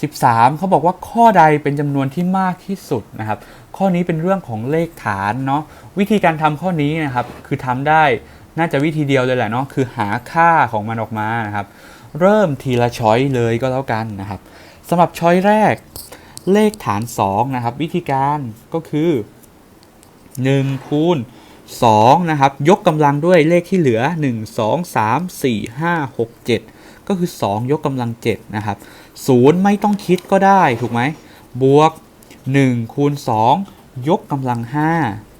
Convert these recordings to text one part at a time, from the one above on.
13 เขาบอกว่าข้อใดเป็นจำนวนที่มากที่สุดนะครับ ข้อนี้เป็นเรื่องของเลขฐานเนาะวิธีการทำข้อนี้นะครับ คือทำได้น่าจะวิธีเดียวเลยแหละเนาะคือหาค่าของมันออกมานะครับ เริ่มทีละช้อยเลยก็แล้วกันนะครับสำหรับช้อยแรกเลขฐาน 2 นะครับ วิธีการก็คือ1คูณ2นะครับ ยกกำลังด้วยเลขที่เหลือ 1 2 3 4 5 6 7 ก็คือ 2 ยกกำลัง7นะครับ0ไม่ต้องคิดก็ได้ถูกไหมบวก 1 คูณ 2 ยกกำลัง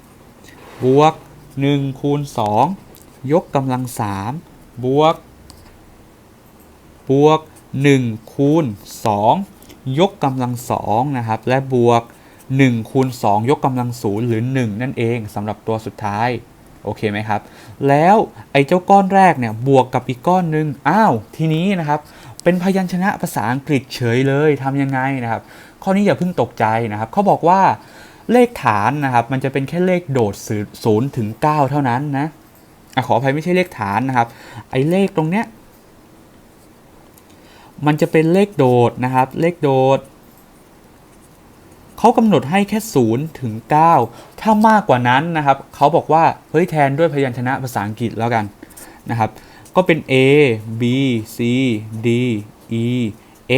5 บวก 1 คูณ 2 ยกกำลัง 3 บวก บวก 1 คูณ 2 ยกกำลัง2นะครับและบวก1คูณ2ยกกำลัง0หรือ 1 นั่นเองสำหรับตัวสุดท้าย โอเคไหมครับ แล้วไอ้เจ้าก้อนแรกเนี่ยบวกกับอีกก้อนหนึ่งอ้าว ทีนี้นะครับ เป็นพยัญชนะภาษาอังกฤษเฉยเลยทำยังไงนะครับ ข้อนี้อย่าเพิ่งตกใจนะครับเขาบอกว่าเลขฐานนะครับ มันจะเป็นแค่เลขโดดศูนย์ถึง9เท่านั้นนะอะขออภัยไม่ใช่เลขฐานนะครับ ไอ้เลขตรงเนี้ย มันจะเป็นเลขโดดนะครับ เลขโดด เขากำหนดให้แค่0ถึง9ถ้ามากกว่านั้นนะครับเขาบอกว่าเฮ้ยแทนด้วยพยัญชนะภาษาอังกฤษแล้วกันนะครับ ก็เป็น A B C D E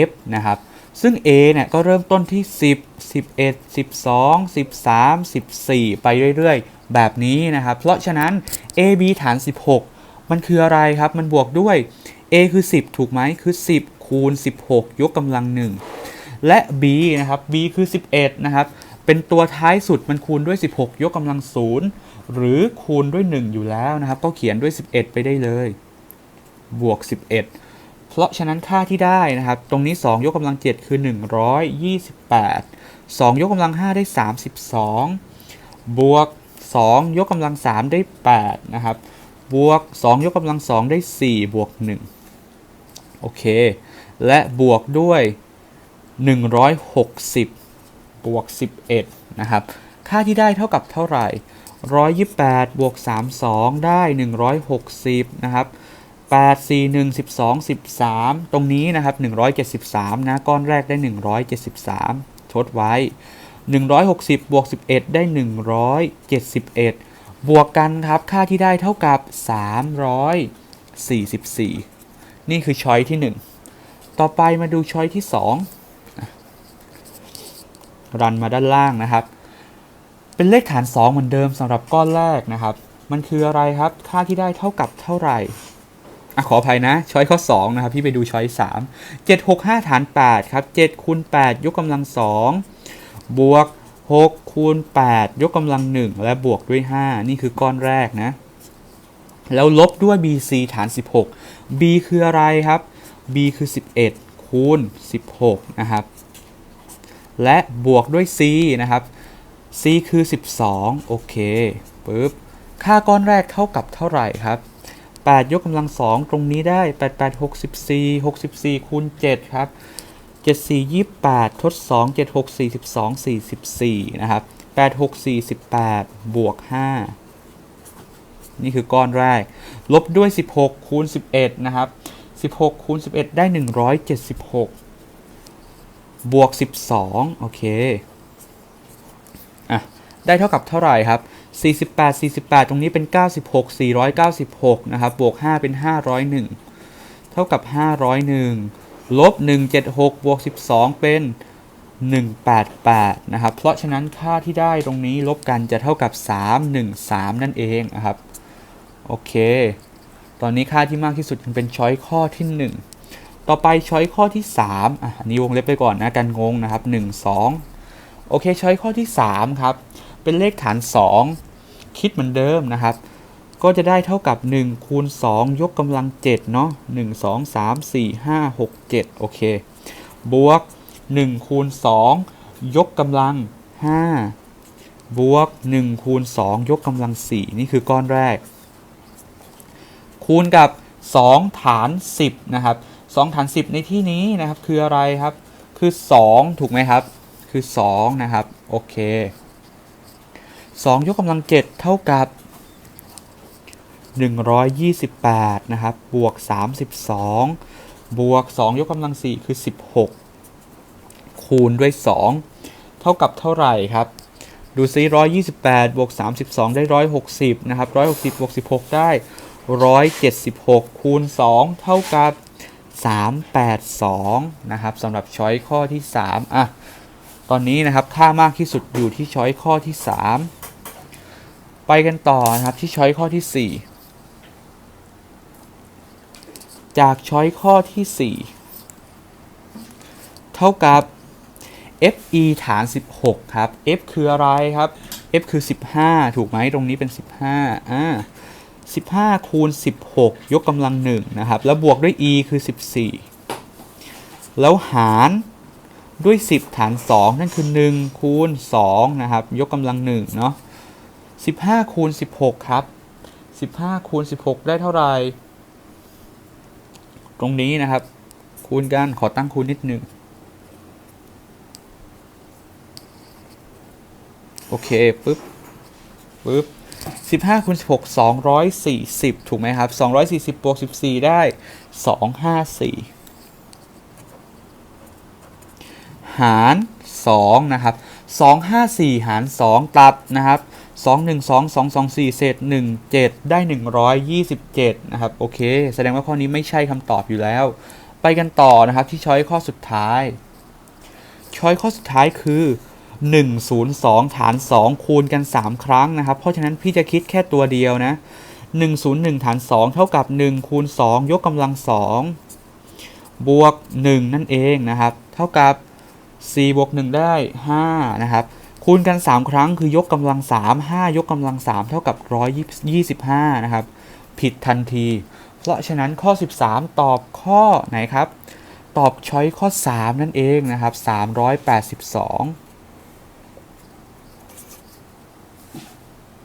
F นะครับ ซึ่ง A เนี่ยก็เริ่มต้นที่ 10 11 12 13 14 ไปเรื่อยๆ แบบนี้นะครับ เพราะฉะนั้น A B ฐาน 16 มันคืออะไรครับ มันบวกด้วย A คือ 10 ถูกไหมคือ 10 คูณ 16 ยกกำลัง 1 และ b นะครับ b คือ 11 นะครับ เป็นตัวท้ายสุดมันคูณด้วย 16 ยกกำลัง0หรือคูณด้วย 1 อยู่แล้วนะครับ ก็เขียนด้วย 11 ไปได้เลย บวก 11 เพราะฉะนั้นค่าที่ได้นะครับ ตรงนี้ 2 ยกกำลัง 7 คือ 128 2 ยกกำลัง 5 ได้ 32 บวก 2 ยกกำลัง 3 ได้ 8 นะครับ บวก 2 ยกกำลัง 2 ได้ 4 บวก 1 โอเค และบวกด้วย 160 บวก 11 นะครับ ค่าที่ได้เท่ากับเท่าไหร่ 128 บวก 32 ได้ 160 นะครับ 8 4 1 12 13 ตรงนี้นะครับ 173 นะ ก้อนแรกได้ 173 ทดไว้ 160 บวก 11 ได้ 171 บวกกันครับ ค่าที่ได้เท่ากับ 344 นี่คือช้อยที่ 1 ต่อไปมาดูช้อยที่ 2 รันมาด้านล่างนะครับ เป็นเลขฐาน 2 เหมือนเดิมสำหรับก้อนแรกนะครับ มันคืออะไรครับ ค่าที่ได้เท่ากับเท่าไหร่อะขออภัยนะ ช้อยข้อ 2 นะครับ พี่ไปดูช้อย 3 7 6 5 ฐาน 8 ครับ7คูณ8ยกกำลัง 2 บวก6คูณ8ยกกำลัง 1 และบวกด้วย 5 นี่คือก้อนแรกนะ แล้วลบด้วย BC ฐาน 16 B คืออะไรครับ B คือ 11 คูณ 16 นะครับ และบวกด้วย c นะครับ c คือ 12 โอเคปึ๊บ ค่าก้อนแรกเท่ากับเท่าไหร่ครับ 8 ยกกำลัง2ตรงนี้ได้ 8 8 64 64 คูณ 7 ครับ 7 4 28 ทด 2 7 6 42 44 นะครับ 8 6 48 บวก 5 นี่คือก้อนแรก ลบด้วย 16 คูณ 11 นะครับ 16 คูณ 11 ได้ 176 บวก 12 โอเค อะ ได้เท่ากับเท่าไหร่ครับ 48 48 ตรงนี้เป็น 96 496 นะครับ บวก 5 เป็น 501 เท่ากับ 501 ลบ 176 บวก 12 เป็น 188 นะครับ เพราะฉะนั้นค่าที่ได้ตรงนี้ลบกันจะเท่ากับ 313 นั่นเองนะครับ โอเค ตอนนี้ค่าที่มากที่สุดยังเป็นช้อยข้อที่ 1 ต่อไปช้อยข้อที่3อะอันนี้วงเล็บไปก่อนนะกันงงนะครับ 1 2 โอเคช้อยข้อที่ 3 ครับ เป็นเลขฐาน 2 คิดเหมือนเดิมนะครับ ก็จะได้เท่ากับ 1 คูณ 2 ยกกำลัง 7 เนาะ1 2 3 4 5 6 7 โอเค บวก 1 คูณ 2 ยกกำลัง 5 บวก 1 คูณ 2 ยกกำลัง 4 นี่คือก้อนแรก คูณกับ 2 ฐาน 10 นะครับ 2 ฐาน 10 ในที่นี้นะครับ คืออะไรครับ คือ 2 ถูกไหมครับ คือ 2 นะครับ โอเค 2 ยกกำลัง 7 เท่ากับ 128 นะครับ บวก 32 บวก 2 ยกกำลัง 4 คือ 16 คูณด้วย 2 เท่ากับเท่าไหร่ครับ ดูซิ128 บวก 32 ได้ 160 นะครับ 160 บวก 16 ได้ 176 คูณ 2 เท่ากับ 382 นะครับสำหรับช้อยข้อที่ 3 อะ ตอนนี้นะครับค่ามากที่สุดอยู่ที่ช้อยข้อที่ 3 ไปกันต่อนะครับที่ช้อยข้อที่ 4 จากช้อยข้อที่ 4 เท่ากับ fe ฐาน 16 ครับ f คืออะไรครับ f คือ 15 ถูกไหมตรงนี้เป็น 15อ่า 15 คูณ 16 ยกกำลัง1นะครับ แล้วบวกด้วย e คือ 14 แล้วหารด้วย 10 ฐาน 2 นั่นคือ 1 คูณ 2 นะครับ ยกกำลัง1เนาะ15 คูณ 16 ครับ 15 คูณ 16 ได้เท่าไหร่ ตรงนี้นะครับ คูณกัน ขอตั้งคูณนิดหนึ่งโอเค ปึ๊บ ปึ๊บ สิบห้าคูณสิบหกสองร้อยสี่สิบถูกไหมครับสองร้อยสี่สิบบวกสิบสี่ได้สองห้าสี่หารสองนะครับสองห้าสี่หารสองตัดนะครับสองหนึ่งสองสองสองสี่เศษหนึ่งเจ็ดได้หนึ่งร้อยยี่สิบเจ็ดนะครับ โอเค แสดงว่าข้อนี้ไม่ใช่คำตอบอยู่แล้ว ไปกันต่อนะครับที่ช้อยข้อสุดท้าย ช้อยข้อสุดท้ายคือ 102 ฐาน 2 คูณกัน 3 ครั้งนะครับ เพราะฉะนั้นพี่จะคิดแค่ตัวเดียวนะ 101 ฐาน 2 เท่ากับ 1 คูณ 2 ยกกำลัง 2 บวก 1 นั่นเองนะครับ เท่ากับ 4 บวก 1 ได้ 5 นะครับ คูณกัน 3 ครั้งคือยกกำลัง 3 5 ยกกำลัง 3 เท่ากับ 125 นะครับ ผิดทันที เพราะฉะนั้นข้อ 13 ตอบข้อไหนครับ ตอบช้อยข้อ 3 นั่นเองนะครับ 382